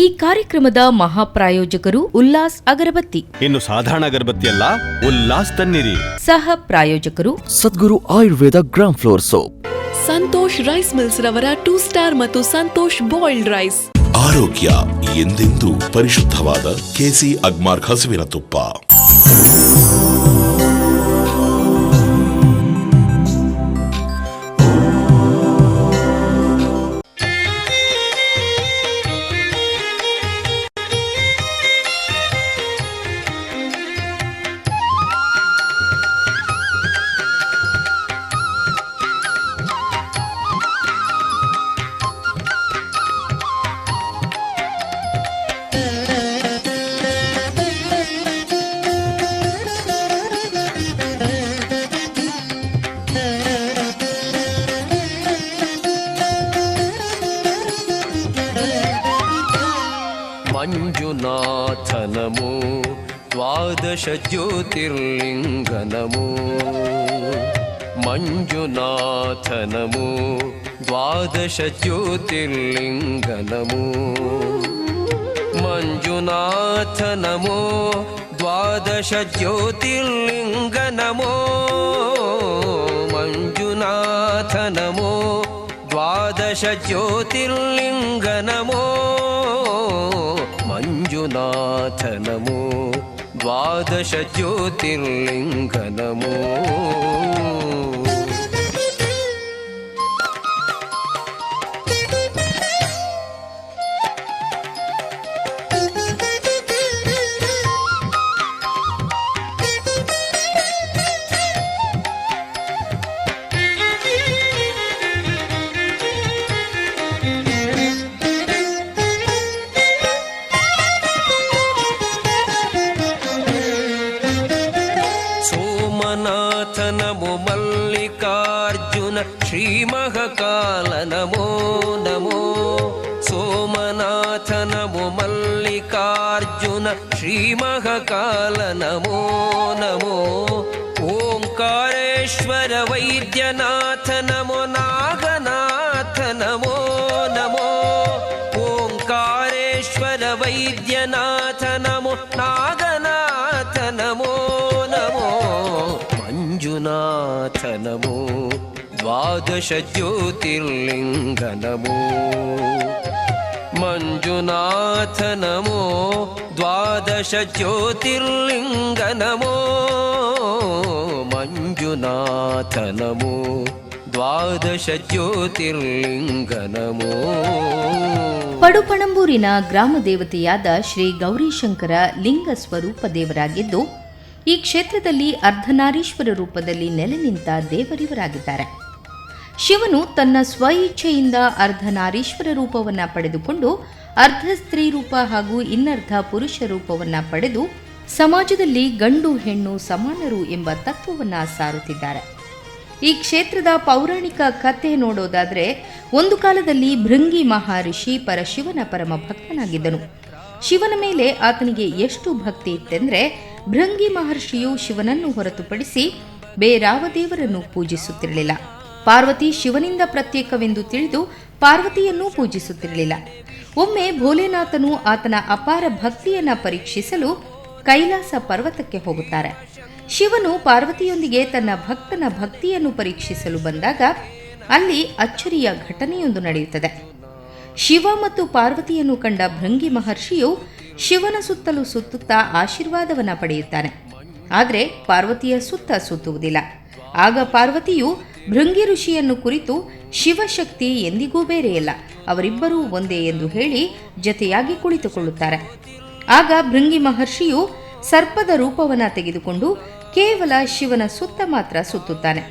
ಈ ಕಾರ್ಯಕ್ರಮದ ಮಹಾಪ್ರಾಯೋಜಕರು ಉಲ್ಲಾಸ್ ಅಗರಬತ್ತಿ. ಇನ್ನು ಸಾಧಾರಣ ಅಗರಬತ್ತಿ ಅಲ್ಲ ಉಲ್ಲಾಸ್ ತನ್ನಿರಿ. ಸಹ ಪ್ರಾಯೋಜಕರು Sadguru Ayurveda gram flour soap. Santosh rice mills ರವರ ಟೂ ಸ್ಟಾರ್ ಮತ್ತು ಸಂತೋಷ್ ಬಾಯ್ಲ್ಡ್ ರೈಸ್ ಆರೋಗ್ಯ ಎಂದೆಂದು ಪರಿಶುದ್ಧವಾದ ಕೆಸಿ ಅಗ್ಮಾರ್ ಹಸುವಿನ ತುಪ್ಪ. साधनमु द्वादशज्योतिर्लिङ्गनमु मञ्जुनाथनमु द्वादशज्योतिर्लिङ्गनमु मञ्जुनाथ नमो द्वादशज्योतिर्लिङ्ग नमो मञ्जुनाथ नमो द्वादशज्योतिर्लिङ्ग नमो వాయునాథనము ద్వాదశ జ్యోతిర్లింగనము. ಜ್ಯೋತಿರ್ಲಿಂಗ ನಮೋ ಮಂಜುನಾಥ ನಮೋ ದ್ವಾದಶ ಜ್ಯೋತಿರ್ಲಿಂಗ ನಮೋ ಪಡುಪಣಂಬೂರಿನ ಗ್ರಾಮ ದೇವತೆಯಾದ ಶ್ರೀ ಗೌರಿಶಂಕರ ಲಿಂಗ ಸ್ವರೂಪ ದೇವರಾಗಿದ್ದು, ಈ ಕ್ಷೇತ್ರದಲ್ಲಿ ಅರ್ಧನಾರೀಶ್ವರ ರೂಪದಲ್ಲಿ ನೆಲೆ ನಿಂತ ದೇವರಿವರಾಗಿದ್ದಾರೆ. ಶಿವನು ತನ್ನ ಸ್ವ ಇಚ್ಛೆಯಿಂದ ಅರ್ಧನಾರೀಶ್ವರ ರೂಪವನ್ನು ಪಡೆದುಕೊಂಡು ಅರ್ಧ ಸ್ತ್ರೀ ರೂಪ ಹಾಗೂ ಇನ್ನರ್ಧ ಪುರುಷ ರೂಪವನ್ನು ಪಡೆದು ಸಮಾಜದಲ್ಲಿ ಗಂಡು ಹೆಣ್ಣು ಸಮಾನರು ಎಂಬ ತತ್ವವನ್ನು ಸಾರುತ್ತಿದ್ದಾರೆ. ಈ ಕ್ಷೇತ್ರದ ಪೌರಾಣಿಕ ಕಥೆ ನೋಡೋದಾದ್ರೆ ಒಂದು ಕಾಲದಲ್ಲಿ ಭೃಂಗಿ ಮಹರ್ಷಿ ಪರಶಿವನ ಪರಮ ಭಕ್ತನಾಗಿದ್ದನು. ಶಿವನ ಮೇಲೆ ಆತನಿಗೆ ಎಷ್ಟು ಭಕ್ತಿ ಇತ್ತೆಂದರೆ ಭೃಂಗಿ ಮಹರ್ಷಿಯು ಶಿವನನ್ನು ಹೊರತುಪಡಿಸಿ ಬೇರಾವ ದೇವರನ್ನು ಪೂಜಿಸುತ್ತಿರಲಿಲ್ಲ. ಪಾರ್ವತಿ ಶಿವನಿಂದ ಪ್ರತ್ಯೇಕವೆಂದು ತಿಳಿದು ಪಾರ್ವತಿಯನ್ನೂ ಪೂಜಿಸುತ್ತಿರಲಿಲ್ಲ. ಒಮ್ಮೆ ಭೋಲೆನಾಥನು ಆತನ ಅಪಾರ ಭಕ್ತಿಯನ್ನ ಪರೀಕ್ಷಿಸಲು ಕೈಲಾಸ ಪರ್ವತಕ್ಕೆ ಹೋಗುತ್ತಾರೆ. ಶಿವನು ಪಾರ್ವತಿಯೊಂದಿಗೆ ತನ್ನ ಭಕ್ತನ ಭಕ್ತಿಯನ್ನು ಪರೀಕ್ಷಿಸಲು ಬಂದಾಗ ಅಲ್ಲಿ ಅಚ್ಚರಿಯ ಘಟನೆಯೊಂದು ನಡೆಯುತ್ತದೆ. ಶಿವ ಮತ್ತು ಪಾರ್ವತಿಯನ್ನು ಕಂಡ ಭೃಂಗಿ ಮಹರ್ಷಿಯು ಶಿವನ ಸುತ್ತಲೂ ಸುತ್ತುತ್ತಾ ಆಶೀರ್ವಾದವನ್ನ ಪಡೆಯುತ್ತಾನೆ. ಆದರೆ ಪಾರ್ವತಿಯ ಸುತ್ತ ಸುತ್ತುವುದಿಲ್ಲ. ಆಗ ಪಾರ್ವತಿಯು ಭೃಂಗಿ ಋಷಿಯನ್ನು ಕುರಿತು ಶಿವಶಕ್ತಿ ಎಂದಿಗೂ ಬೇರೆಯಲ್ಲ. ಅವರಿಬ್ಬರೂ ಒಂದೇ ಎಂದು ಹೇಳಿ ಜತೆಯಾಗಿ ಕುಳಿತುಕೊಳ್ಳುತ್ತಾರೆ. ಆಗ ಭೃಂಗಿ ಮಹರ್ಷಿಯು ಸರ್ಪದ ರೂಪವನ್ನ ತೆಗೆದುಕೊಂಡು ಕೇವಲ ಶಿವನ ಸುತ್ತ ಮಾತ್ರ ಸುತ್ತುತ್ತಾನೆ.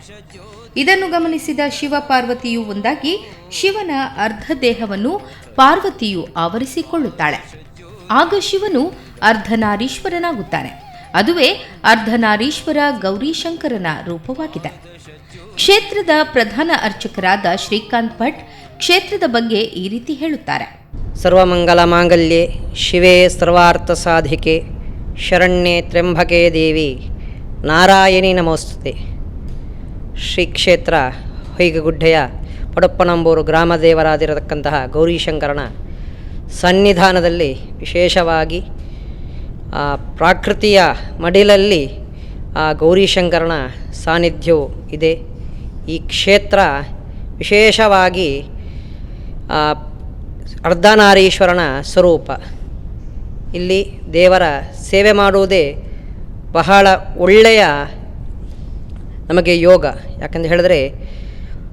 ಇದನ್ನು ಗಮನಿಸಿದ ಶಿವ ಪಾರ್ವತಿಯು ಒಂದಾಗಿ ಶಿವನ ಅರ್ಧ ದೇಹವನ್ನು ಪಾರ್ವತಿಯು ಆವರಿಸಿಕೊಳ್ಳುತ್ತಾಳೆ. ಆಗ ಶಿವನು ಅರ್ಧನಾರೀಶ್ವರನಾಗುತ್ತಾನೆ. ಅದುವೇ ಅರ್ಧನಾರೀಶ್ವರ ಗೌರಿಶಂಕರನ ರೂಪವಾಗಿದೆ. ಕ್ಷೇತ್ರದ ಪ್ರಧಾನ ಅರ್ಚಕರಾದ ಶ್ರೀಕಾಂತ್ ಭಟ್ ಕ್ಷೇತ್ರದ ಬಗ್ಗೆ ಈ ರೀತಿ ಹೇಳುತ್ತಾರೆ. ಸರ್ವಮಂಗಲ ಮಾಂಗಲ್ಯೆ, ಶಿವೇ ಸರ್ವಾರ್ಥ ಸಾಧಿಕೆ, ಶರಣ್ಯೆ ತ್ರ್ಯಂಬಕೆ ದೇವಿ, ನಾರಾಯಣಿ ನಮೋಸ್ತುತೆ. ಶ್ರೀ ಕ್ಷೇತ್ರ ಹೊಯ್ಗಗುಡ್ಡೆಯ ಪಡಪ್ಪನಂಬೂರು ಗ್ರಾಮ ದೇವರಾದಿರತಕ್ಕಂತಹ ಗೌರೀಶಂಕರನ ಸನ್ನಿಧಾನದಲ್ಲಿ ವಿಶೇಷವಾಗಿ ಪ್ರಾಕೃತಿಯ ಮಡಿಲಲ್ಲಿ ಆ ಗೌರಿಶಂಕರನ ಸಾನ್ನಿಧ್ಯವು ಇದೆ. ಈ ಕ್ಷೇತ್ರ ವಿಶೇಷವಾಗಿ ಅರ್ಧನಾರೀಶ್ವರನ ಸ್ವರೂಪ. ಇಲ್ಲಿ ದೇವರ ಸೇವೆ ಮಾಡುವುದೇ ಬಹಳ ಒಳ್ಳೆಯ ನಮಗೆ ಯೋಗ. ಯಾಕಂತ ಹೇಳಿದ್ರೆ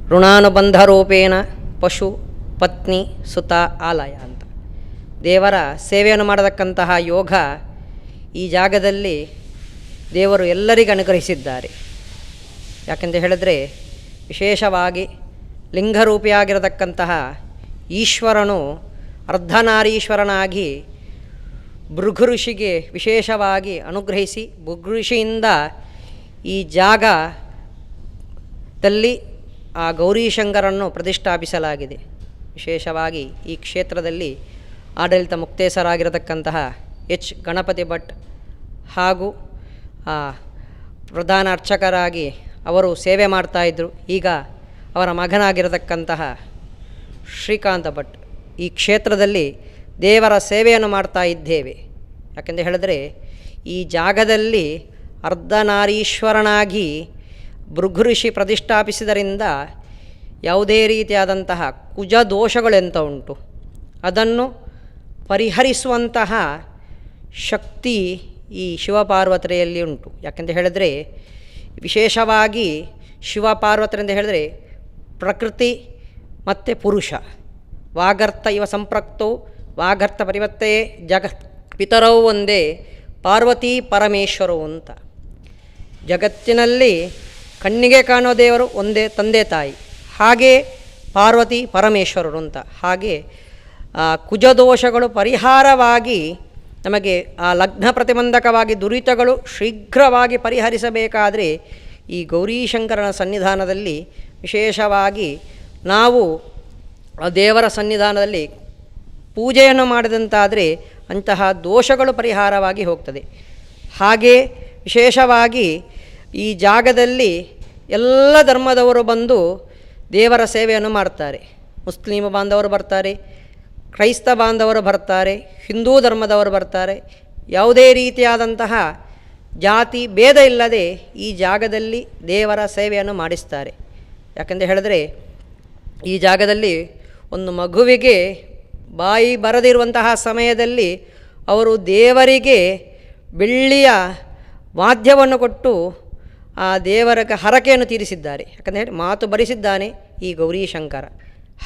ಋಣಾನುಬಂಧ ರೂಪೇಣ ಪಶು ಪತ್ನಿ ಸುತ ಆಲಯ ಅಂತ. ದೇವರ ಸೇವೆಯನ್ನು ಮಾಡತಕ್ಕಂತಹ ಯೋಗ ಈ ಜಾಗದಲ್ಲಿ ದೇವರು ಎಲ್ಲರಿಗೂ ಅನುಗ್ರಹಿಸಿದ್ದಾರೆ. ಯಾಕೆಂತ ಹೇಳಿದ್ರೆ ವಿಶೇಷವಾಗಿ ಲಿಂಗರೂಪಿಯಾಗಿರತಕ್ಕಂತಹ ಈಶ್ವರನು ಅರ್ಧನಾರೀಶ್ವರನಾಗಿ ಭೃಗು ಋಷಿಗೆ ವಿಶೇಷವಾಗಿ ಅನುಗ್ರಹಿಸಿ ಭೃಗು ಋಷಿಯಿಂದ ಈ ಜಾಗದಲ್ಲಿ ಆ ಗೌರೀಶಂಕರನ್ನು ಪ್ರತಿಷ್ಠಾಪಿಸಲಾಗಿದೆ. ವಿಶೇಷವಾಗಿ ಈ ಕ್ಷೇತ್ರದಲ್ಲಿ ಆಡಳಿತ ಮುಕ್ತೇಸರಾಗಿರತಕ್ಕಂತಹ ಎಚ್. ಗಣಪತಿ ಭಟ್ ಹಾಗೂ ಪ್ರಧಾನ ಅರ್ಚಕರಾಗಿ ಅವರು ಸೇವೆ ಮಾಡ್ತಾಯಿದ್ರು ಈಗ ಅವರ ಮಗನಾಗಿರತಕ್ಕಂತಹ ಶ್ರೀಕಾಂತ ಭಟ್ ಈ ಕ್ಷೇತ್ರದಲ್ಲಿ ದೇವರ ಸೇವೆಯನ್ನು ಮಾಡ್ತಾ ಇದ್ದೇವೆ. ಯಾಕೆಂದು ಹೇಳಿದ್ರೆ ಈ ಜಾಗದಲ್ಲಿ ಅರ್ಧನಾರೀಶ್ವರನಾಗಿ ಭೃಗು ಋಷಿ ಪ್ರತಿಷ್ಠಾಪಿಸಿದರಿಂದ ಯಾವುದೇ ರೀತಿಯಾದಂತಹ ಕುಜ ದೋಷಗಳೆಂತ ಉಂಟು. ಅದನ್ನು ಪರಿಹರಿಸುವಂತಹ ಶಕ್ತಿ ಈ ಶಿವಪಾರ್ವತರೆಯಲ್ಲಿ ಉಂಟು. ಯಾಕೆಂತ ಹೇಳಿದ್ರೆ ವಿಶೇಷವಾಗಿ ಶಿವ ಪಾರ್ವತರಿಂದ ಹೇಳಿದರೆ ಪ್ರಕೃತಿ ಮತ್ತು ಪುರುಷ. ವಾಗರ್ಥ ಇವ ಸಂಪ್ರಕ್ತು, ವಾಗರ್ಥ ಪರಿವರ್ತೆಯೇ ಜಗ ಪಿತರವು ಒಂದೇ, ಪಾರ್ವತಿ ಪರಮೇಶ್ವರವು ಅಂತ. ಜಗತ್ತಿನಲ್ಲಿ ಕಣ್ಣಿಗೆ ಕಾಣೋ ದೇವರು ಒಂದೇ ತಂದೆ ತಾಯಿ, ಹಾಗೆ ಪಾರ್ವತಿ ಪರಮೇಶ್ವರರು ಅಂತ. ಹಾಗೆ ಕುಜದೋಷಗಳು ಪರಿಹಾರವಾಗಿ ನಮಗೆ ಆ ಲಗ್ನ ಪ್ರತಿಬಂಧಕವಾಗಿ ದುರಿತಗಳು ಶೀಘ್ರವಾಗಿ ಪರಿಹರಿಸಬೇಕಾದರೆ ಈ ಗೌರೀಶಂಕರನ ಸನ್ನಿಧಾನದಲ್ಲಿ ವಿಶೇಷವಾಗಿ ನಾವು ದೇವರ ಸನ್ನಿಧಾನದಲ್ಲಿ ಪೂಜೆಯನ್ನು ಮಾಡಿದಂತಾದರೆ ಅಂತಹ ದೋಷಗಳು ಪರಿಹಾರವಾಗಿ ಹೋಗ್ತದೆ. ಹಾಗೆ ವಿಶೇಷವಾಗಿ ಈ ಜಾಗದಲ್ಲಿ ಎಲ್ಲ ಧರ್ಮದವರು ಬಂದು ದೇವರ ಸೇವೆಯನ್ನು ಮಾಡ್ತಾರೆ. ಮುಸ್ಲಿಂ ಬಾಂಧವರು ಬರ್ತಾರೆ ಕ್ರೈಸ್ತ ಬಾಂಧವರು ಬರ್ತಾರೆ, ಹಿಂದೂ ಧರ್ಮದವರು ಬರ್ತಾರೆ, ಯಾವುದೇ ರೀತಿಯಾದಂತಹ ಜಾತಿ ಭೇದ ಇಲ್ಲದೆ ಈ ಜಾಗದಲ್ಲಿ ದೇವರ ಸೇವೆಯನ್ನು ಮಾಡಿಸ್ತಾರೆ. ಯಾಕೆಂದರೆ ಹೇಳಿದ್ರೆ, ಈ ಜಾಗದಲ್ಲಿ ಒಂದು ಮಗುವಿಗೆ ಬಾಯಿ ಬರದಿರುವಂತಹ ಸಮಯದಲ್ಲಿ ಅವರು ದೇವರಿಗೆ ಬೆಳ್ಳಿಯ ವಾದ್ಯವನ್ನು ಕೊಟ್ಟು ಆ ದೇವರ ಹರಕೆಯನ್ನು ತೀರಿಸಿದ್ದಾರೆ. ಯಾಕಂದರೆ ಮಾತು ಬರಿಸಿದ್ದಾನೆ ಈ ಗೌರೀಶಂಕರ.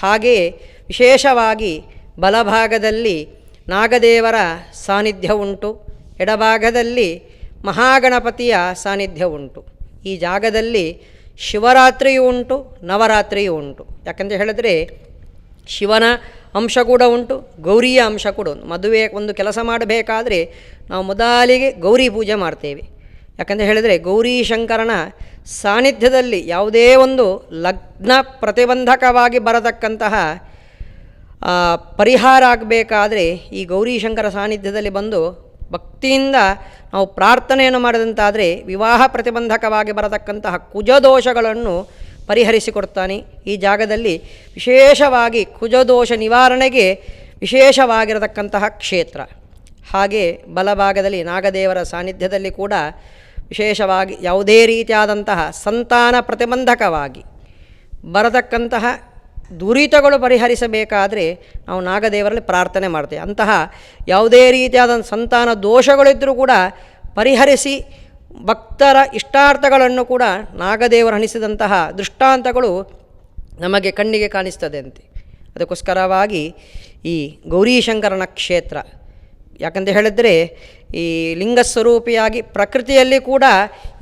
ಹಾಗೆಯೇ ವಿಶೇಷವಾಗಿ ಬಲಭಾಗದಲ್ಲಿ ನಾಗದೇವರ ಸಾನ್ನಿಧ್ಯ ಉಂಟು, ಎಡಭಾಗದಲ್ಲಿ ಮಹಾಗಣಪತಿಯ ಸಾನ್ನಿಧ್ಯ ಉಂಟು. ಈ ಜಾಗದಲ್ಲಿ ಶಿವರಾತ್ರಿಯೂ ಉಂಟು, ನವರಾತ್ರಿಯೂ ಉಂಟು. ಯಾಕಂತ ಹೇಳಿದ್ರೆ ಶಿವನ ಅಂಶ ಕೂಡ ಉಂಟು, ಗೌರಿಯ ಅಂಶ ಕೂಡ ಉಂಟು. ಮದುವೆ ಒಂದು ಕೆಲಸ ಮಾಡಬೇಕಾದ್ರೆ ನಾವು ಮೊದಲಿಗೆ ಗೌರಿ ಪೂಜೆ ಮಾಡ್ತೇವೆ. ಯಾಕಂತ ಹೇಳಿದರೆ ಗೌರಿ ಶಂಕರನ ಸಾನ್ನಿಧ್ಯದಲ್ಲಿ ಯಾವುದೇ ಒಂದು ಲಗ್ನ ಪ್ರತಿಬಂಧಕವಾಗಿ ಬರತಕ್ಕಂತಹ ಪರಿಹಾರ ಆಗಬೇಕಾದರೆ ಈ ಗೌರಿಶಂಕರ ಸಾನ್ನಿಧ್ಯದಲ್ಲಿ ಬಂದು ಭಕ್ತಿಯಿಂದ ನಾವು ಪ್ರಾರ್ಥನೆಯನ್ನು ಮಾಡಿದಂತಾದರೆ ವಿವಾಹ ಪ್ರತಿಬಂಧಕವಾಗಿ ಬರತಕ್ಕಂತಹ ಕುಜದೋಷಗಳನ್ನು ಪರಿಹರಿಸಿಕೊಡ್ತಾನೆ. ಈ ಜಾಗದಲ್ಲಿ ವಿಶೇಷವಾಗಿ ಕುಜದೋಷ ನಿವಾರಣೆಗೆ ವಿಶೇಷವಾಗಿರತಕ್ಕಂತಹ ಕ್ಷೇತ್ರ. ಹಾಗೆ ಬಲಭಾಗದಲ್ಲಿ ನಾಗದೇವರ ಸಾನ್ನಿಧ್ಯದಲ್ಲಿ ಕೂಡ ವಿಶೇಷವಾಗಿ ಯಾವುದೇ ರೀತಿಯಾದಂತಹ ಸಂತಾನ ಪ್ರತಿಬಂಧಕವಾಗಿ ಬರತಕ್ಕಂತಹ ದುರಿತಗಳು ಪರಿಹರಿಸಬೇಕಾದರೆ ನಾವು ನಾಗದೇವರಲ್ಲಿ ಪ್ರಾರ್ಥನೆ ಮಾಡ್ತೇವೆ. ಅಂತಹ ಯಾವುದೇ ರೀತಿಯಾದ ಸಂತಾನ ದೋಷಗಳಿದ್ದರೂ ಕೂಡ ಪರಿಹರಿಸಿ ಭಕ್ತರ ಇಷ್ಟಾರ್ಥಗಳನ್ನು ಕೂಡ ನಾಗದೇವರು ಹಣಿಸಿದಂತಹ ದೃಷ್ಟಾಂತಗಳು ನಮಗೆ ಕಣ್ಣಿಗೆ ಕಾಣಿಸ್ತದೆ ಅಂತೆ ಅದಕ್ಕೋಸ್ಕರವಾಗಿ ಈ ಗೌರೀಶಂಕರನ ಕ್ಷೇತ್ರ, ಯಾಕಂತ ಹೇಳಿದರೆ ಈ ಲಿಂಗಸ್ವರೂಪಿಯಾಗಿ ಪ್ರಕೃತಿಯಲ್ಲಿ ಕೂಡ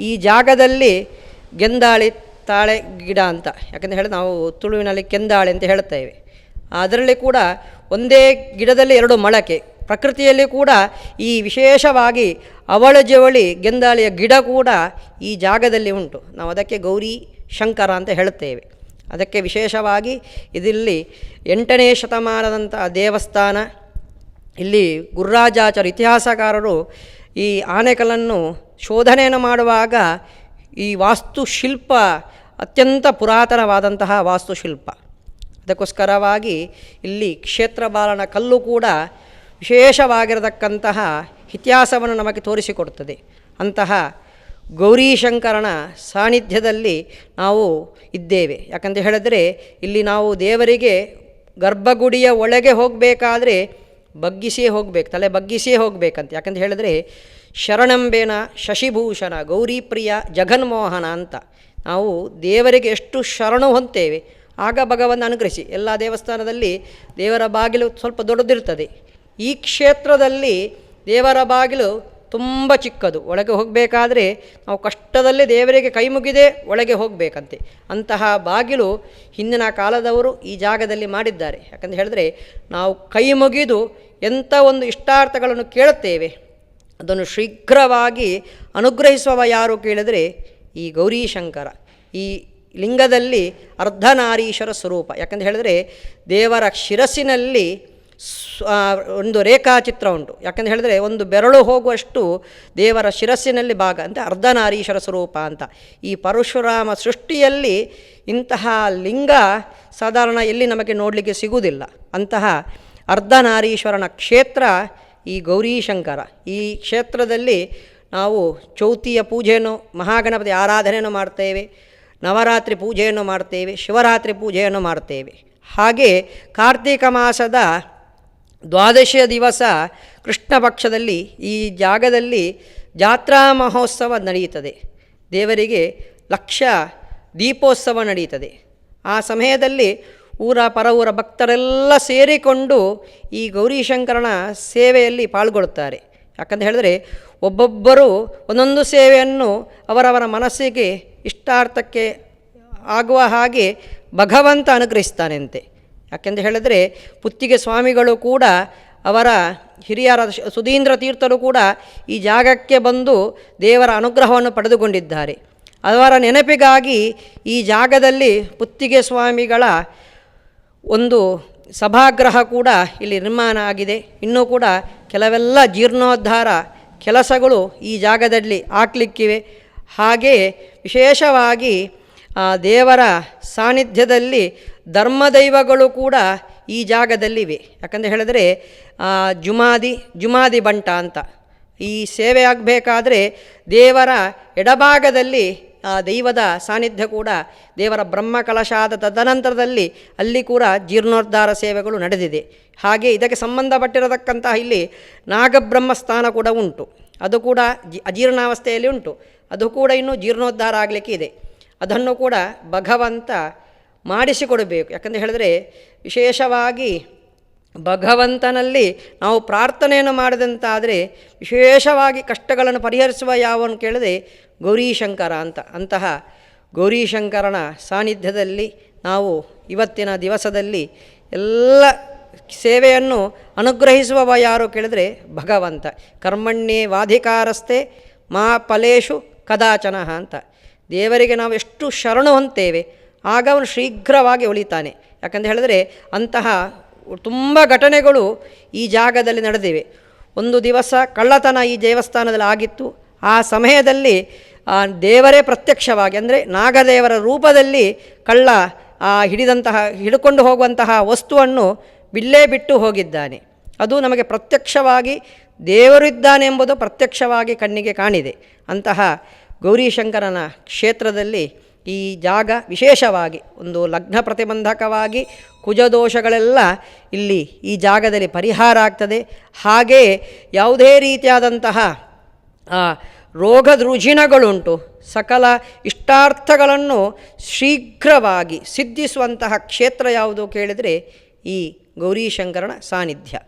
ಈ ಜಾಗದಲ್ಲಿ ಗೆಂದಾಳಿ ತಾಳೆ ಗಿಡ ಅಂತ. ಯಾಕಂತ ಹೇಳಿ ನಾವು ತುಳುವಿನಲ್ಲಿ ಕೆಂದಾಳೆ ಅಂತ ಹೇಳ್ತೇವೆ ಅದರಲ್ಲಿ ಕೂಡ ಒಂದೇ ಗಿಡದಲ್ಲಿ ಎರಡು ಮೊಳಕೆ. ಪ್ರಕೃತಿಯಲ್ಲಿ ಕೂಡ ಈ ವಿಶೇಷವಾಗಿ ಅವಳ ಜವಳಿ ಗೆಂದಾಳಿಯ ಗಿಡ ಕೂಡ ಈ ಜಾಗದಲ್ಲಿ ಉಂಟು. ನಾವು ಅದಕ್ಕೆ ಗೌರಿ, ಶಂಕರ ಅಂತ ಹೇಳುತ್ತೇವೆ. ಅದಕ್ಕೆ ವಿಶೇಷವಾಗಿ ಇದಿಲ್ಲಿ ಎಂಟನೇ ಶತಮಾನದಂಥ ದೇವಸ್ಥಾನ, ಇಲ್ಲಿ ಗುರುರಾಜಾಚಾರ ಇತಿಹಾಸಕಾರರು ಈ ಆನೆಕಲನ್ನು ಶೋಧನೆಯನ್ನು ಮಾಡುವಾಗ ಈ ವಾಸ್ತುಶಿಲ್ಪ ಅತ್ಯಂತ ಪುರಾತನವಾದಂತಹ ವಾಸ್ತುಶಿಲ್ಪ. ಅದಕ್ಕೋಸ್ಕರವಾಗಿ ಇಲ್ಲಿ ಕ್ಷೇತ್ರ ಬಾಲನ ಕಲ್ಲು ಕೂಡ ವಿಶೇಷವಾಗಿರತಕ್ಕಂತಹ ಇತಿಹಾಸವನ್ನು ನಮಗೆ ತೋರಿಸಿಕೊಡುತ್ತದೆ. ಅಂತಹ ಗೌರೀಶಂಕರನ ಸಾನ್ನಿಧ್ಯದಲ್ಲಿ ನಾವು ಇದ್ದೇವೆ. ಯಾಕಂತ ಹೇಳಿದರೆ ಇಲ್ಲಿ ನಾವು ದೇವರಿಗೆ ಗರ್ಭಗುಡಿಯ ಒಳಗೆ ಹೋಗಬೇಕಾದ್ರೆ ಬಗ್ಗಿಸಿಯೇ ಹೋಗಬೇಕು, ತಲೆ ಬಗ್ಗಿಸಿಯೇ ಹೋಗಬೇಕಂತ. ಯಾಕಂತ ಹೇಳಿದ್ರೆ ಶರಣಂಬೇನ ಶಶಿಭೂಷಣ, ಗೌರಿಪ್ರಿಯ ಜಗನ್ಮೋಹನ ಅಂತ ನಾವು ದೇವರಿಗೆ ಎಷ್ಟು ಶರಣು ಹೊಂತೇವೆ ಆಗ ಭಗವಂತ ಅನುಗ್ರಹಿಸಿ. ಎಲ್ಲ ದೇವಸ್ಥಾನದಲ್ಲಿ ದೇವರ ಬಾಗಿಲು ಸ್ವಲ್ಪ ದೊಡ್ಡದಿರ್ತದೆ ಈ ಕ್ಷೇತ್ರದಲ್ಲಿ ದೇವರ ಬಾಗಿಲು ತುಂಬ ಚಿಕ್ಕದು. ಒಳಗೆ ಹೋಗಬೇಕಾದ್ರೆ ನಾವು ಕಷ್ಟದಲ್ಲಿ ದೇವರಿಗೆ ಕೈ ಮುಗಿದೆ ಒಳಗೆ ಹೋಗಬೇಕಂತೆ. ಅಂತಹ ಬಾಗಿಲು ಹಿಂದಿನ ಕಾಲದವರು ಈ ಜಾಗದಲ್ಲಿ ಮಾಡಿದ್ದಾರೆ. ಯಾಕಂತ ಹೇಳಿದ್ರೆ ನಾವು ಕೈ ಮುಗಿದು ಎಂಥ ಒಂದು ಇಷ್ಟಾರ್ಥಗಳನ್ನು ಕೇಳುತ್ತೇವೆ, ಅದನ್ನು ಶೀಘ್ರವಾಗಿ ಅನುಗ್ರಹಿಸುವವ ಯಾರು ಕೇಳಿದರೆ ಈ ಗೌರೀಶಂಕರ ಈ ಲಿಂಗದಲ್ಲಿ ಅರ್ಧನಾರೀಶ್ವರ ಸ್ವರೂಪ. ಯಾಕಂತ ಹೇಳಿದ್ರೆ ದೇವರ ಶಿರಸ್ಸಿನಲ್ಲಿ ಒಂದು ರೇಖಾಚಿತ್ರ ಉಂಟು. ಯಾಕಂತ ಹೇಳಿದರೆ ಒಂದು ಬೆರಳು ಹೋಗುವಷ್ಟು ದೇವರ ಶಿರಸ್ಸಿನಲ್ಲಿ ಭಾಗ ಅಂತ ಅರ್ಧನಾರೀಶ್ವರ ಸ್ವರೂಪ ಅಂತ. ಈ ಪರಶುರಾಮ ಸೃಷ್ಟಿಯಲ್ಲಿ ಇಂತಹ ಲಿಂಗ ಸಾಧಾರಣ ಎಲ್ಲಿ ನಮಗೆ ನೋಡಲಿಕ್ಕೆ ಸಿಗುವುದಿಲ್ಲ. ಅಂತಹ ಅರ್ಧನಾರೀಶ್ವರನ ಕ್ಷೇತ್ರ ಈ ಗೌರೀಶಂಕರ ಈ ಕ್ಷೇತ್ರದಲ್ಲಿ ನಾವು ಚೌತಿಯ ಪೂಜೆಯನ್ನು, ಮಹಾಗಣಪತಿ ಆರಾಧನೆಯನ್ನು ಮಾಡ್ತೇವೆ, ನವರಾತ್ರಿ ಪೂಜೆಯನ್ನು ಮಾಡ್ತೇವೆ, ಶಿವರಾತ್ರಿ ಪೂಜೆಯನ್ನು ಮಾಡ್ತೇವೆ. ಹಾಗೆ ಕಾರ್ತೀಕ ಮಾಸದ ದ್ವಾದಶಿಯ ದಿವಸ ಕೃಷ್ಣ ಪಕ್ಷದಲ್ಲಿ ಈ ಜಾಗದಲ್ಲಿ ಜಾತ್ರಾ ಮಹೋತ್ಸವ ನಡೆಯುತ್ತದೆ. ದೇವರಿಗೆ ಲಕ್ಷ ದೀಪೋತ್ಸವ ನಡೆಯುತ್ತದೆ. ಆ ಸಮಯದಲ್ಲಿ ಊರ, ಪರ ಊರ ಭಕ್ತರೆಲ್ಲ ಸೇರಿಕೊಂಡು ಈ ಗೌರಿಶಂಕರನ ಸೇವೆಯಲ್ಲಿ ಪಾಲ್ಗೊಳ್ಳುತ್ತಾರೆ. ಯಾಕಂತ ಹೇಳಿದರೆ ಒಬ್ಬೊಬ್ಬರು ಒಂದೊಂದು ಸೇವೆಯನ್ನು ಅವರವರ ಮನಸ್ಸಿಗೆ ಇಷ್ಟಾರ್ಥಕ್ಕೆ ಆಗುವ ಹಾಗೆ ಭಗವಂತ ಅನುಗ್ರಹಿಸ್ತಾನೆಂತೆ. ಯಾಕೆಂತ ಹೇಳಿದರೆ ಪುತ್ತಿಗೆ ಸ್ವಾಮಿಗಳು ಕೂಡ ಅವರ ಹಿರಿಯರ ಸುಧೀಂದ್ರ ತೀರ್ಥರು ಕೂಡ ಈ ಜಾಗಕ್ಕೆ ಬಂದು ದೇವರ ಅನುಗ್ರಹವನ್ನು ಪಡೆದುಕೊಂಡಿದ್ದಾರೆ. ಅವರ ನೆನಪಿಗಾಗಿ ಈ ಜಾಗದಲ್ಲಿ ಪುತ್ತಿಗೆ ಸ್ವಾಮಿಗಳ ಒಂದು ಸಭಾಗೃಹ ಕೂಡ ಇಲ್ಲಿ ನಿರ್ಮಾಣ ಆಗಿದೆ. ಇನ್ನೂ ಕೂಡ ಕೆಲವೆಲ್ಲ ಜೀರ್ಣೋದ್ಧಾರ ಕೆಲಸಗಳು ಈ ಜಾಗದಲ್ಲಿ ಹಾಕ್ಲಿಕ್ಕಿವೆ ಹಾಗೆಯೇ ವಿಶೇಷವಾಗಿ ದೇವರ ಸಾನ್ನಿಧ್ಯದಲ್ಲಿ ಧರ್ಮದೈವಗಳು ಕೂಡ ಈ ಜಾಗದಲ್ಲಿವೆ. ಯಾಕಂದರೆ ಹೇಳಿದರೆ ಜುಮಾದಿ ಜುಮಾದಿ ಬಂಟ ಅಂತ. ಈ ಸೇವೆ ಆಗಬೇಕಾದ್ರೆ ದೇವರ ಎಡಭಾಗದಲ್ಲಿ ಆ ದೈವದ ಸಾನ್ನಿಧ್ಯ ಕೂಡ ದೇವರ ಬ್ರಹ್ಮ ಕಲಶಾದ ತದನಂತರದಲ್ಲಿ ಅಲ್ಲಿ ಕೂಡ ಜೀರ್ಣೋದ್ಧಾರ ಸೇವೆಗಳು ನಡೆದಿದೆ. ಹಾಗೆ ಇದಕ್ಕೆ ಸಂಬಂಧಪಟ್ಟಿರತಕ್ಕಂತಹ ಇಲ್ಲಿ ನಾಗಬ್ರಹ್ಮ ಸ್ಥಾನ ಕೂಡ ಉಂಟು. ಅದು ಕೂಡ ಜಿ, ಅಜೀರ್ಣಾವಸ್ಥೆಯಲ್ಲಿ ಉಂಟು. ಅದು ಕೂಡ ಇನ್ನೂ ಜೀರ್ಣೋದ್ಧಾರ ಆಗಲಿಕ್ಕೆ ಇದೆ. ಅದನ್ನು ಕೂಡ ಭಗವಂತ ಮಾಡಿಸಿಕೊಡಬೇಕು. ಯಾಕಂತ ಹೇಳಿದರೆ ವಿಶೇಷವಾಗಿ ಭಗವಂತನಲ್ಲಿ ನಾವು ಪ್ರಾರ್ಥನೆಯನ್ನು ಮಾಡಿದಂತಾದರೆ ವಿಶೇಷವಾಗಿ ಕಷ್ಟಗಳನ್ನು ಪರಿಹರಿಸುವ ಯಾವನ್ನು ಕೇಳಿದೆ ಗೌರೀಶಂಕರ ಅಂತ, ಅಂತಹ ಗೌರೀಶಂಕರನ ಸಾನ್ನಿಧ್ಯದಲ್ಲಿ ನಾವು ಇವತ್ತಿನ ದಿವಸದಲ್ಲಿ ಎಲ್ಲ ಸೇವೆಯನ್ನು ಅನುಗ್ರಹಿಸುವವ ಯಾರು ಕೇಳಿದರೆ ಭಗವಂತ. ಕರ್ಮಣ್ಯೇ ವಾಧಿಕಾರಸ್ಥೆ ಮಾ ಫಲೇಶು ಕದಾಚನ ಅಂತ. ದೇವರಿಗೆ ನಾವು ಎಷ್ಟು ಶರಣು ಹೊಂತೇವೆ ಆಗ ಅವನು ಶೀಘ್ರವಾಗಿ ಉಳಿತಾನೆ. ಯಾಕಂತ ಹೇಳಿದರೆ ಅಂತಹ ತುಂಬ ಘಟನೆಗಳು ಈ ಜಾಗದಲ್ಲಿ ನಡೆದಿವೆ. ಒಂದು ದಿವಸ ಕಳ್ಳತನ ಈ ದೇವಸ್ಥಾನದಲ್ಲಿ ಆಗಿತ್ತು ಆ ಸಮಯದಲ್ಲಿ, ಆ ದೇವರೇ ಪ್ರತ್ಯಕ್ಷವಾಗಿ, ಅಂದರೆ ನಾಗದೇವರ ರೂಪದಲ್ಲಿ ಕಳ್ಳ, ಆ ಹಿಡಿದಂತಹ, ಹಿಡ್ಕೊಂಡು ಹೋಗುವಂತಹ ವಸ್ತುವನ್ನು ಬಿಲ್ಲೇ ಬಿಟ್ಟು ಹೋಗಿದ್ದಾನೆ. ಅದು ನಮಗೆ ಪ್ರತ್ಯಕ್ಷವಾಗಿ ದೇವರಿದ್ದಾನೆ ಎಂಬುದು ಪ್ರತ್ಯಕ್ಷವಾಗಿ ಕಣ್ಣಿಗೆ ಕಾಣಿದೆ. ಅಂತಹ ಗೌರಿಶಂಕರನ ಕ್ಷೇತ್ರದಲ್ಲಿ ಈ ಜಾಗ ವಿಶೇಷವಾಗಿ, ಒಂದು ಲಗ್ನ ಪ್ರತಿಬಂಧಕವಾಗಿ ಕುಜದೋಷಗಳೆಲ್ಲ ಇಲ್ಲಿ ಈ ಜಾಗದಲ್ಲಿ ಪರಿಹಾರ ಆಗ್ತದೆ. ಹಾಗೆಯೇ ಯಾವುದೇ ರೀತಿಯಾದಂತಹ ರೋಗದೃಜಿನಗಳುಂಟು. ಸಕಲ ಇಷ್ಟಾರ್ಥಗಳನ್ನು ಶೀಘ್ರವಾಗಿ ಸಿದ್ಧಿಸುವಂತಹ ಕ್ಷೇತ್ರ ಯಾವುದು ಕೇಳಿದರೆ ಈ ಗೌರೀಶಂಕರನ ಸಾನ್ನಿಧ್ಯ.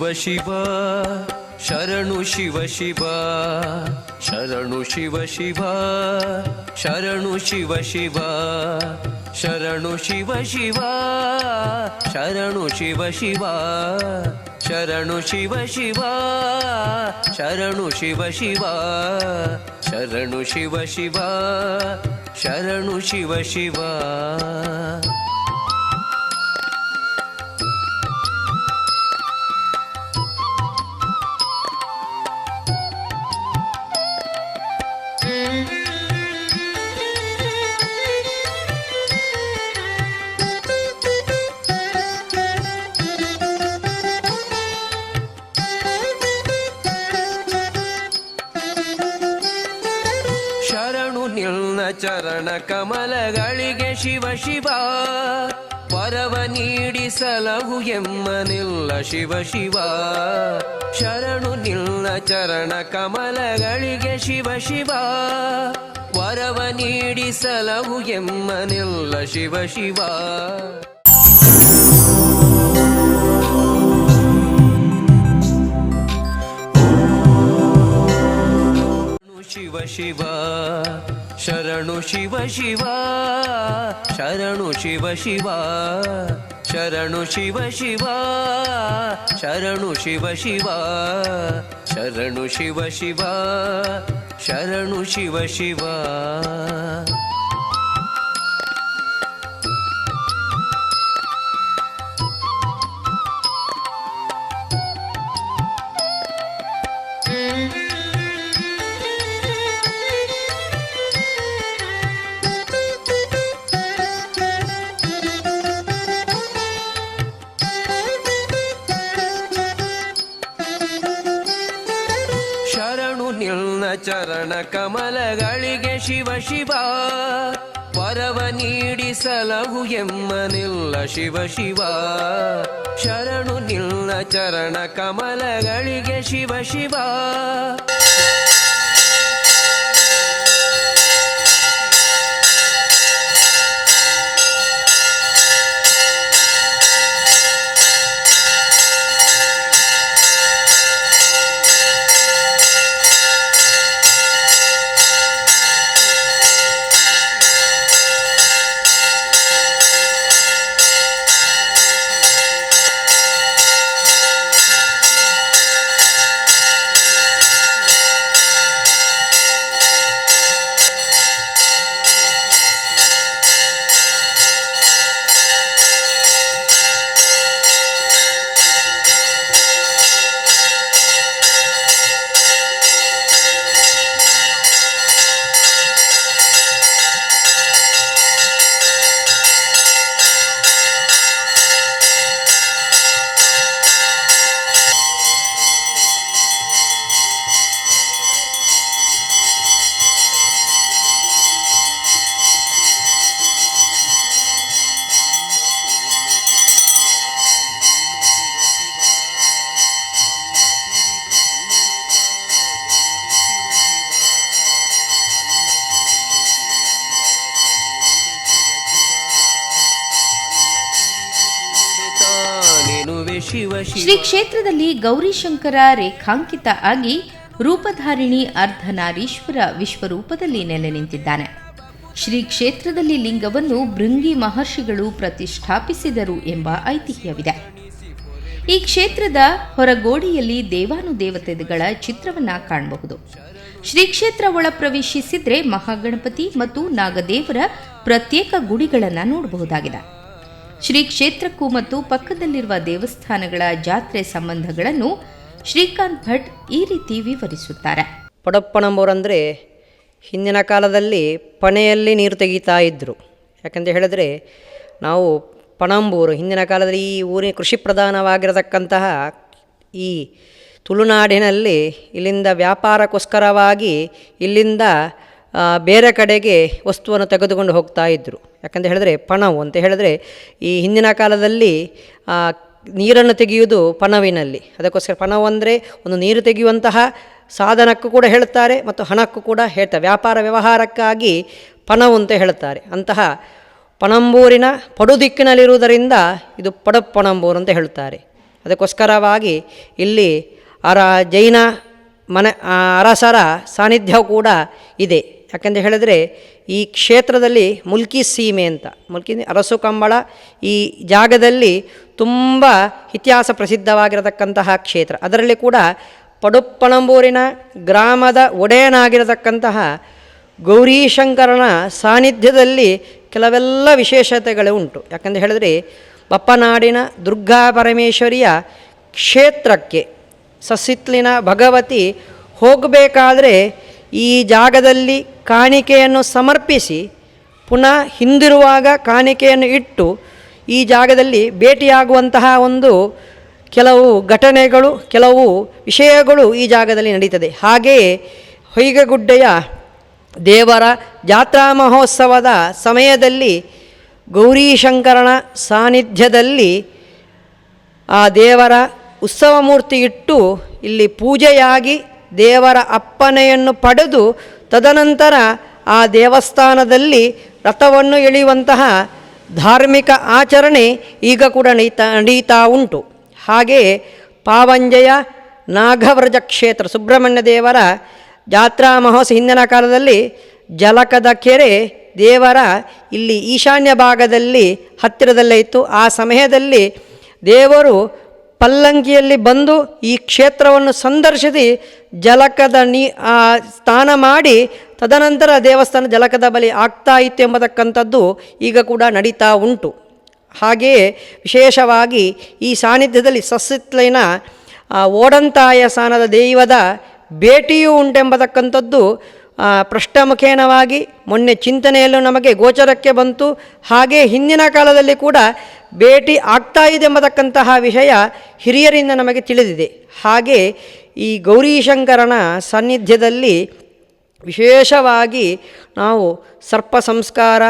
ಶಿವ ಶಿವ, ಶರಣು ಶಿವ ಶಿವ, ಶರಣು ಶಿವ ಶಿವ, ಶರಣು ಶಿವ ಶಿವ, ಶರಣು ಶಿವ ಶಿವ, ಶರಣು ಶಿವ ಶಿವ, ಶರಣು ಶಿವ ಶಿವ, ಶರಣು ಶಿವ ಶಿವ, ಶರಣು ಶಿವ ಶಿವ, ಶರಣು ಶಿವ ಶಿವ. ಶಿವ ಶಿವ ವರವ ನೀಡಿಸಲಹು ಎಮ್ಮನಿಲ್ಲ ಶಿವ ಶಿವ. ಶರಣು ನಿಲ್ಲ ಚರಣ ಕಮಲಗಳಿಗೆ ಶಿವ ಶಿವ, ವರವ ನೀಡಿಸಲಹು ಎಮ್ಮನಿಲ್ಲ ಶಿವ ಶಿವ. ಶಿವ ಶಿವ శరణు శివ శివ శరణు శివ శివ శరణు శివ శివ శరణు శివ శివ శరణు శివ శివ శరణు శివ శివ ಚರಣ ಕಮಲಗಳಿಗೆ ಶಿವ ಶಿವ. ವರವ ನೀಡಿಸಲಹು ಎಮ್ಮನಿಲ್ಲ ಶಿವ ಶಿವ. ಶರಣು ನಿಲ್ಲ ಚರಣ ಕಮಲಗಳಿಗೆ ಶಿವ ಶಿವ. ಕ್ಷೇತ್ರದಲ್ಲಿ ಗೌರಿಶಂಕರ ರೇಖಾಂಕಿತ ಆಗಿ ರೂಪಧಾರಿಣಿ ಅರ್ಧನಾರೀಶ್ವರ ವಿಶ್ವರೂಪದಲ್ಲಿ ನೆಲೆ ನಿಂತಿದ್ದಾನೆ. ಶ್ರೀ ಕ್ಷೇತ್ರದಲ್ಲಿ ಲಿಂಗವನ್ನು ಭೃಂಗಿ ಮಹರ್ಷಿಗಳು ಪ್ರತಿಷ್ಠಾಪಿಸಿದರು ಎಂಬ ಐತಿಹ್ಯವಿದೆ. ಈ ಕ್ಷೇತ್ರದ ಹೊರಗೋಡೆಯಲ್ಲಿ ದೇವಾನುದೇವತೆಗಳ ಚಿತ್ರವನ್ನ ಕಾಣಬಹುದು. ಶ್ರೀ ಕ್ಷೇತ್ರ ಒಳ ಪ್ರವೇಶಿಸಿದ್ರೆ ಮಹಾಗಣಪತಿ ಮತ್ತು ನಾಗದೇವರ ಪ್ರತ್ಯೇಕ ಗುಡಿಗಳನ್ನು ನೋಡಬಹುದಾಗಿದೆ. ಶ್ರೀ ಕ್ಷೇತ್ರಕ್ಕೂ ಮತ್ತು ಪಕ್ಕದಲ್ಲಿರುವ ದೇವಸ್ಥಾನಗಳ ಜಾತ್ರೆ ಸಂಬಂಧಗಳನ್ನು ಶ್ರೀಕಾಂತ್ ಭಟ್ ಈ ರೀತಿ ವಿವರಿಸುತ್ತಾರೆ. ಪಡಪ್ಪನಂಬೂರಂದರೆ ಹಿಂದಿನ ಕಾಲದಲ್ಲಿ ಪಣೆಯಲ್ಲಿ ನೀರು ತೆಗೀತಾ ಇದ್ದರು ಯಾಕಂತ ಹೇಳಿದ್ರೆ ನಾವು ಪಣಂಬೂರು, ಹಿಂದಿನ ಕಾಲದಲ್ಲಿ ಈ ಊರಿನ ಕೃಷಿ ಪ್ರಧಾನವಾಗಿರತಕ್ಕಂತಹ ಈ ತುಳುನಾಡಿನಲ್ಲಿ ಇಲ್ಲಿಂದ ವ್ಯಾಪಾರಕ್ಕೋಸ್ಕರವಾಗಿ ಇಲ್ಲಿಂದ ಬೇರೆ ಕಡೆಗೆ ವಸ್ತುವನ್ನು ತೆಗೆದುಕೊಂಡು ಹೋಗ್ತಾ ಇದ್ದರು ಯಾಕಂತ ಹೇಳಿದ್ರೆ ಪಣವು ಅಂತ ಹೇಳಿದ್ರೆ ಈ ಹಿಂದಿನ ಕಾಲದಲ್ಲಿ ನೀರನ್ನು ತೆಗೆಯುವುದು ಪಣವಿನಲ್ಲಿ. ಅದಕ್ಕೋಸ್ಕರ ಪಣವು ಅಂದರೆ ಒಂದು ನೀರು ತೆಗೆಯುವಂತಹ ಸಾಧನಕ್ಕೂ ಕೂಡ ಹೇಳ್ತಾರೆ ಮತ್ತು ಹಣಕ್ಕೂ ಕೂಡ ಹೇಳ್ತಾರೆ. ವ್ಯಾಪಾರ ವ್ಯವಹಾರಕ್ಕಾಗಿ ಪಣವು ಅಂತ ಹೇಳ್ತಾರೆ. ಅಂತಹ ಪಣಂಬೂರಿನ ಪಡು ದಿಕ್ಕಿನಲ್ಲಿರುವುದರಿಂದ ಇದು ಪಡಪ್ಪಣಂಬೂರು ಅಂತ ಹೇಳ್ತಾರೆ. ಅದಕ್ಕೋಸ್ಕರವಾಗಿ ಇಲ್ಲಿ ಅರ ಜೈನ ಮನೆ ಅರಸರ ಸಾನ್ನಿಧ್ಯ ಕೂಡ ಇದೆ. ಯಾಕೆಂತ ಹೇಳಿದ್ರೆ ಈ ಕ್ಷೇತ್ರದಲ್ಲಿ ಮುಲ್ಕಿ ಸೀಮೆ ಅಂತ, ಮುಲ್ಕಿ ಅರಸು ಕಂಬಳ ಈ ಜಾಗದಲ್ಲಿ ತುಂಬ ಇತಿಹಾಸ ಪ್ರಸಿದ್ಧವಾಗಿರತಕ್ಕಂತಹ ಕ್ಷೇತ್ರ. ಅದರಲ್ಲಿ ಕೂಡ ಪಡುಪ್ಪಣಂಬೂರಿನ ಗ್ರಾಮದ ಒಡೆಯನಾಗಿರತಕ್ಕಂತಹ ಗೌರೀಶಂಕರನ ಸಾನ್ನಿಧ್ಯದಲ್ಲಿ ಕೆಲವೆಲ್ಲ ವಿಶೇಷತೆಗಳು ಉಂಟು. ಯಾಕಂತ ಹೇಳಿದ್ರೆ ಬಪ್ಪನಾಡಿನ ದುರ್ಗಾ ಪರಮೇಶ್ವರಿಯ ಕ್ಷೇತ್ರಕ್ಕೆ ಸಸಿತ್ಲಿನ ಭಗವತಿ ಹೋಗಬೇಕಾದ್ರೆ ಈ ಜಾಗದಲ್ಲಿ ಕಾಣಿಕೆಯನ್ನು ಸಮರ್ಪಿಸಿ ಪುನಃ ಹಿಂದಿರುವಾಗ ಕಾಣಿಕೆಯನ್ನು ಇಟ್ಟು ಈ ಜಾಗದಲ್ಲಿ ಭೇಟಿಯಾಗುವಂತಹ ಒಂದು ಕೆಲವು ಘಟನೆಗಳು, ಕೆಲವು ವಿಷಯಗಳು ಈ ಜಾಗದಲ್ಲಿ ನಡೀತದೆ. ಹಾಗೆಯೇ ಹೊಯ್ಗಗುಡ್ಡೆಯ ದೇವರ ಜಾತ್ರಾ ಮಹೋತ್ಸವದ ಸಮಯದಲ್ಲಿ ಗೌರೀಶಂಕರನ ಸಾನ್ನಿಧ್ಯದಲ್ಲಿ ಆ ದೇವರ ಉತ್ಸವ ಮೂರ್ತಿ ಇಟ್ಟು ಇಲ್ಲಿ ಪೂಜೆಯಾಗಿ ದೇವರ ಅಪ್ಪನೆಯನ್ನು ಪಡೆದು ತದನಂತರ ಆ ದೇವಸ್ಥಾನದಲ್ಲಿ ರಥವನ್ನು ಎಳೆಯುವಂತಹ ಧಾರ್ಮಿಕ ಆಚರಣೆ ಈಗ ಕೂಡ ನಡೀತಾ ನಡೀತಾ ಉಂಟು. ಹಾಗೆಯೇ ಪಾವಂಜಯ ನಾಗವ್ರಜ ಕ್ಷೇತ್ರ, ಸುಬ್ರಹ್ಮಣ್ಯ ದೇವರ ಜಾತ್ರಾ ಮಹೋತ್ಸವ ಹಿಂದಿನ ಕಾಲದಲ್ಲಿ ಜಲಕದ ಕೆರೆ ದೇವರ ಇಲ್ಲಿ ಈಶಾನ್ಯ ಭಾಗದಲ್ಲಿ ಹತ್ತಿರದಲ್ಲೇ ಇತ್ತು. ಆ ಸಮಯದಲ್ಲಿ ದೇವರು ಪಲ್ಲಂಕಿಯಲ್ಲಿ ಬಂದು ಈ ಕ್ಷೇತ್ರವನ್ನು ಸಂದರ್ಶಿಸಿ ಜಲಕದ ನೀ ಸ್ನಾನ ಮಾಡಿ ತದನಂತರ ದೇವಸ್ಥಾನ ಜಲಕದ ಬಲಿ ಆಗ್ತಾ ಇತ್ತು ಎಂಬತಕ್ಕಂಥದ್ದು ಈಗ ಕೂಡ ನಡೀತಾ ಉಂಟು. ಹಾಗೆಯೇ ವಿಶೇಷವಾಗಿ ಈ ಸಾನ್ನಿಧ್ಯದಲ್ಲಿ ಸಸ್ಯತ್ಲೈನ ಓಡಂತಾಯ ಸ್ಥಾನದ ದೈವದ ಭೇಟಿಯೂ ಉಂಟೆಂಬತಕ್ಕಂಥದ್ದು ಪೃಷ್ಠಮುಖೇನವಾಗಿ ಮೊನ್ನೆ ಚಿಂತನೆಯಲ್ಲೂ ನಮಗೆ ಗೋಚರಕ್ಕೆ ಬಂತು. ಹಾಗೆ ಹಿಂದಿನ ಕಾಲದಲ್ಲಿ ಕೂಡ ಭೇಟಿ ಆಗ್ತಾ ಇದೆ ಎಂಬತಕ್ಕಂತಹ ವಿಷಯ ಹಿರಿಯರಿಂದ ನಮಗೆ ತಿಳಿದಿದೆ. ಹಾಗೆ ಈ ಗೌರೀಶಂಕರನ ಸಾನ್ನಿಧ್ಯದಲ್ಲಿ ವಿಶೇಷವಾಗಿ ನಾವು ಸರ್ಪ ಸಂಸ್ಕಾರ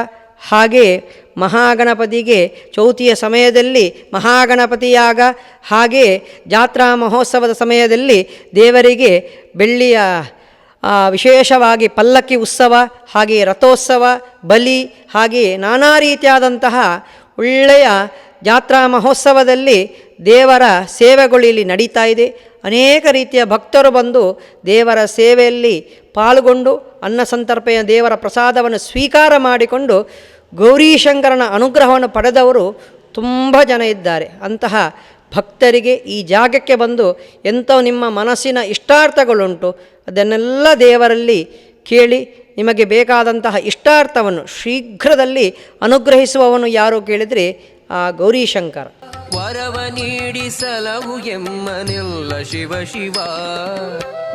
ಹಾಗೆ ಮಹಾಗಣಪತಿಗೆ ಚೌತಿಯ ಸಮಯದಲ್ಲಿ ಮಹಾಗಣಪತಿಯಾಗ ಹಾಗೆ ಜಾತ್ರಾ ಮಹೋತ್ಸವದ ಸಮಯದಲ್ಲಿ ದೇವರಿಗೆ ಬೆಳ್ಳಿಯ ವಿಶೇಷವಾಗಿ ಪಲ್ಲಕ್ಕಿ ಉತ್ಸವ, ಹಾಗೆ ರಥೋತ್ಸವ, ಬಲಿ, ಹಾಗೆ ನಾನಾ ರೀತಿಯಾದಂತಹ ಒಳ್ಳೆಯ ಜಾತ್ರಾ ಮಹೋತ್ಸವದಲ್ಲಿ ದೇವರ ಸೇವೆಗಳು ಇಲ್ಲಿ ನಡೀತಾ ಇದೆ. ಅನೇಕ ರೀತಿಯ ಭಕ್ತರು ಬಂದು ದೇವರ ಸೇವೆಯಲ್ಲಿ ಪಾಲ್ಗೊಂಡು, ಅನ್ನ ಸಂತರ್ಪೆಯ ದೇವರ ಪ್ರಸಾದವನ್ನು ಸ್ವೀಕಾರ ಮಾಡಿಕೊಂಡು ಗೌರೀಶಂಕರನ ಅನುಗ್ರಹವನ್ನು ಪಡೆದವರು ತುಂಬ ಜನ ಇದ್ದಾರೆ. ಅಂತಹ ಭಕ್ತರಿಗೆ ಈ ಜಾಗಕ್ಕೆ ಬಂದು ಎಂಥ ನಿಮ್ಮ ಮನಸ್ಸಿನ ಇಷ್ಟಾರ್ಥಗಳುಂಟು, ಅದನ್ನೆಲ್ಲ ದೇವರಲ್ಲಿ ಕೇಳಿ ನಿಮಗೆ ಬೇಕಾದಂತಹ ಇಷ್ಟಾರ್ಥವನ್ನು ಶೀಘ್ರದಲ್ಲಿ ಅನುಗ್ರಹಿಸುವವನು ಯಾರು ಕೇಳಿದರೆ ಆ ಗೌರೀಶಂಕರ. ವರವ ನೀಡಿಸಲವು ಎಮ್ಮನಿಲ್ಲ ಶಿವ ಶಿವ,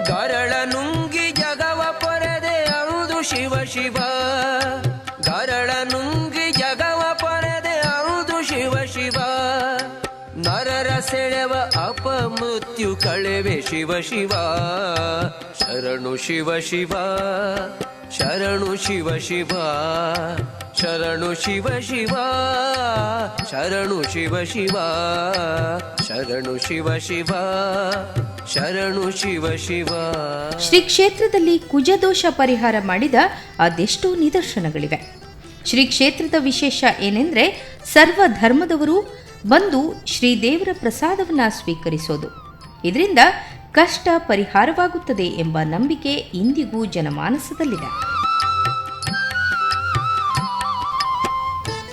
ಗರಳ ನುಂಗಿ ಜಗವ ಪೊರೆದೆ ಅವುದು ಶಿವ ಶಿವ. ಅಪಮೃತ್ಯು ಕಳೆವೆ ಶಿವ ಶಿವ. ಶರಣು ಶಿವ ಶಿವ, ಶರಣು ಶಿವ ಶಿವ. ಶರಣು ಶಿವ ಶಿವ, ಶರಣು ಶಿವ ಶಿವ. ಶರಣು ಶಿವ ಶಿವ, ಶರಣು ಶಿವ ಶಿವ. ಶ್ರೀ ಕ್ಷೇತ್ರದಲ್ಲಿ ಕುಜದೋಷ ಪರಿಹಾರ ಮಾಡಿದ ಅದೆಷ್ಟೋ ನಿದರ್ಶನಗಳಿವೆ. ಶ್ರೀ ಕ್ಷೇತ್ರದ ವಿಶೇಷ ಏನೆಂದ್ರೆ ಸರ್ವ ಧರ್ಮದವರು ಬಂದು ಶ್ರೀದೇವರ ಪ್ರಸಾದವನ್ನ ಸ್ವೀಕರಿಸೋದು. ಇದರಿಂದ ಕಷ್ಟ ಪರಿಹಾರವಾಗುತ್ತದೆ ಎಂಬ ನಂಬಿಕೆ ಇಂದಿಗೂ ಜನಮಾನಸದಲ್ಲಿದೆ.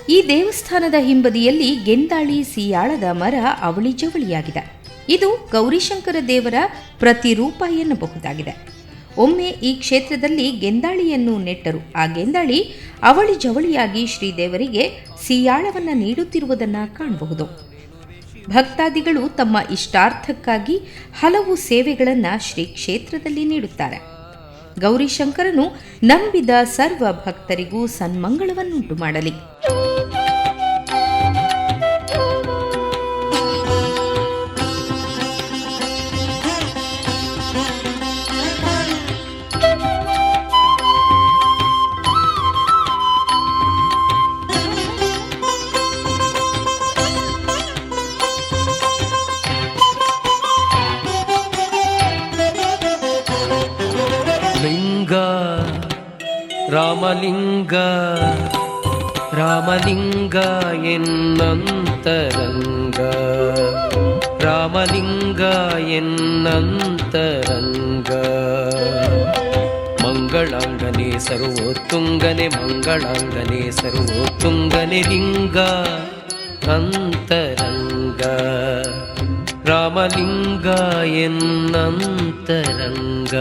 ಈ ದೇವಸ್ಥಾನದ ಹಿಂಬದಿಯಲ್ಲಿ ಗೆಂದಾಳಿ ಸಿಯಾಳದ ಮರ ಅವಳಿ ಜವಳಿಯಾಗಿದೆ. ಇದು ಗೌರಿಶಂಕರ ದೇವರ ಪ್ರತಿರೂಪ ಎನ್ನಬಹುದಾಗಿದೆ. ಒಮ್ಮೆ ಈ ಕ್ಷೇತ್ರದಲ್ಲಿ ಗೆಂದಾಳಿಯನ್ನು ನೆಟ್ಟರು. ಆ ಗೆಂದಾಳಿ ಅವಳಿ ಜವಳಿಯಾಗಿ ಶ್ರೀದೇವರಿಗೆ ಸಿಯಾಳವನ್ನು ನೀಡುತ್ತಿರುವುದನ್ನು ಕಾಣಬಹುದು. ಭಕ್ತಾದಿಗಳು ತಮ್ಮ ಇಷ್ಟಾರ್ಥಕ್ಕಾಗಿ ಹಲವು ಸೇವೆಗಳನ್ನು ಶ್ರೀ ಕ್ಷೇತ್ರದಲ್ಲಿ ನೀಡುತ್ತಾರೆ. ಗೌರಿಶಂಕರನು ನಂಬಿದ ಸರ್ವ ಭಕ್ತರಿಗೂ ಸನ್ಮಂಗಳವನ್ನುಂಟು ಮಾಡಲಿ. ರಾಮಲಿಂಗ ರಾಮಲಿಂಗ ಎನ್ನಂತರಂಗ ರಾಮಲಿಂಗ ಎನ್ನಂತರಂಗ ಮಂಗಳಾಂಗನೆ ಸರ್ವೋತ್ತುಂಗನೆ ಮಂಗಳಾಂಗನೆ ಸರ್ವೋತ್ತುಂಗನೆ ಲಿಂಗ ಅಂತರಂಗ ರಾಮಲಿಂಗ ಎನ್ನಂತರಂಗ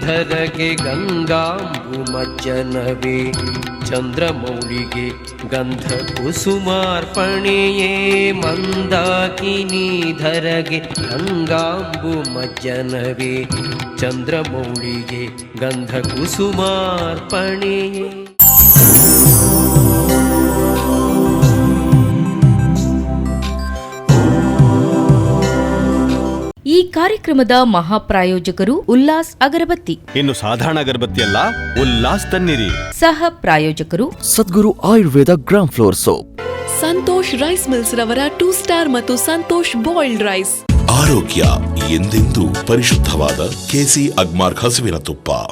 ಧರಗೆ ಗಂಗಾಂಬು ಮಜ್ಜನವೇ ಚಂದ್ರಮೌಳಿಗೆ ಗಂಧ ಕುಸುಮಾರ್ಪಣೆಯೇ ಧರಗೆ ಗಂಗಾಂಬು ಮಜ್ಜನವೇ ಚಂದ್ರಮೌಳಿಗೆ ಗಂಧ ಕುಸುಮಾರ್ಪಣೆಯೇ. ಈ ಕಾರ್ಯಕ್ರಮದ ಮಹಾಪ್ರಾಯೋಜಕರು ಉಲ್ಲಾಸ್ ಅಗರಬತ್ತಿ. ಇನ್ನು ಸಾಧಾರಣ ಅಗರಬತ್ತಿ ಅಲ್ಲ ಉಲ್ಲಾಸ್ ತನ್ನಿರಿ. ಸಹ ಪ್ರಾಯೋಜಕರು. Sadguru Ayurveda gram flour soap. Santosh rice mills ರವರ ಟೂ ಸ್ಟಾರ್ ಮತ್ತು ಸಂತೋಷ್ ಬಾಯ್ಲ್ಡ್ ರೈಸ್ ಆರೋಗ್ಯ ಎಂದೆಂದೂ ಪರಿಶುದ್ಧವಾದ ಕೆಸಿ ಅಗ್ಮಾರ್ ಹಸುವಿನ ತುಪ್ಪ.